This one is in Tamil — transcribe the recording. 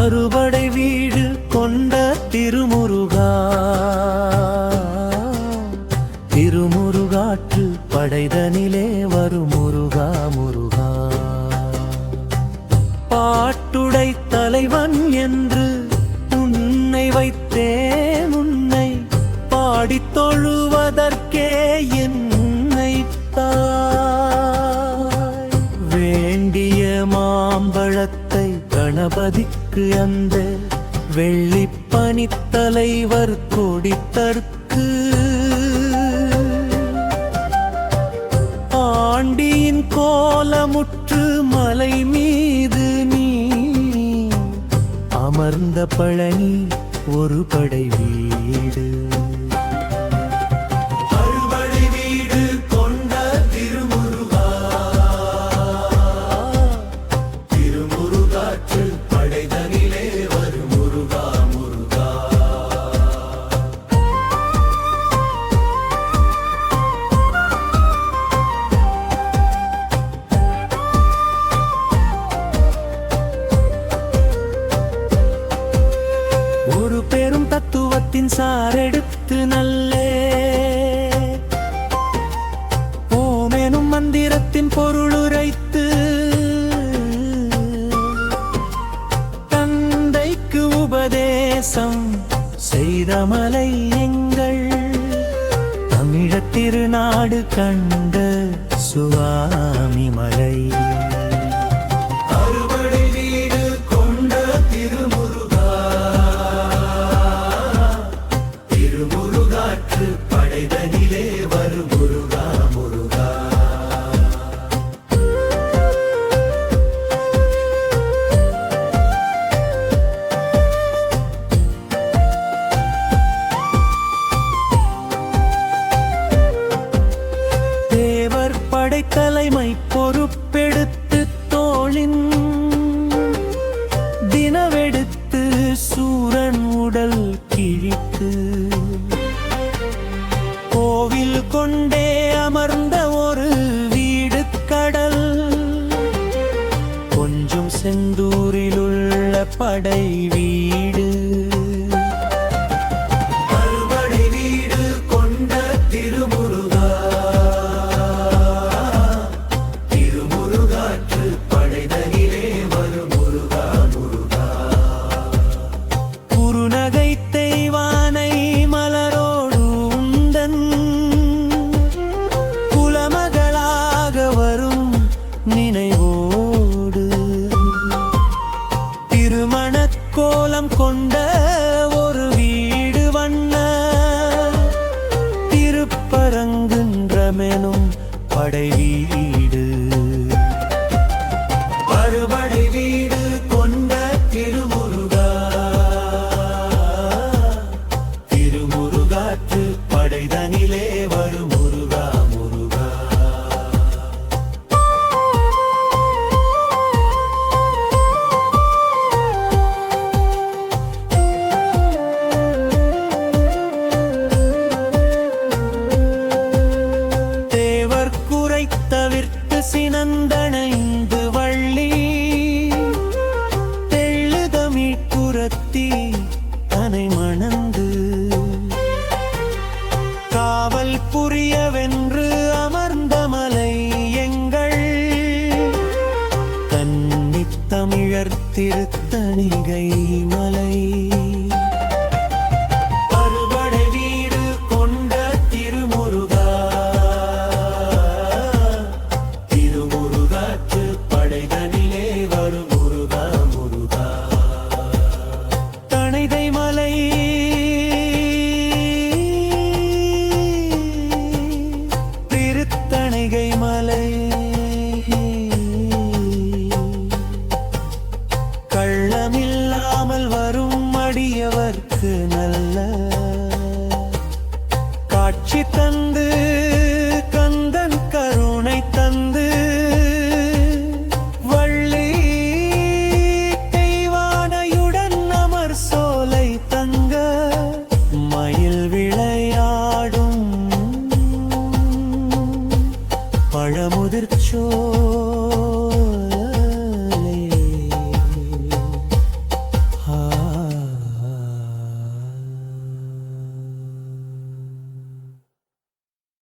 அறுபடை வீடு கொண்ட திருமுருகா. திருமுருகாற்று படைதனிலே வரும் முருகா முருகா. பாட்டுடை தலைவன் என்று உன்னை வைத்தேன் உன்னை பாடித் தொழுவதற்கே என்னை வேண்டிய மாம்பழத்தை கணபதிக்கு அந்த வெள்ளிப்பனித் தலைவர் கொடித்தற்கு ஆண்டியின் கோலமுற்று மலை மீது நீ அமர்ந்த பழனி ஒரு படை வீடு. ஒரு பெரும் தத்துவத்தின் சாரெடுத்து நல்லே. ஓமெனும் மந்திரத்தின் பொருளுரைத்து தந்தைக்கு உபதேசம் செய்த மலை எங்கள். தமிழத் திருநாடு கண்ட சுவாமி மலை. தலைமை பொறுப்பெடுத்து தோழின் தினவெடுத்து சூரன் உடல் கிழித்து கோவில் கொண்டே அமர்ந்த ஒரு வீடு கடல். கொஞ்சம் செந்தூரில் உள்ள படை வீடு. வீடு கொண்ட திருமுருகா. திருப்பரங்குன்றமெனும் கன்னித்தமிழர் திருத்தணிகை மலை.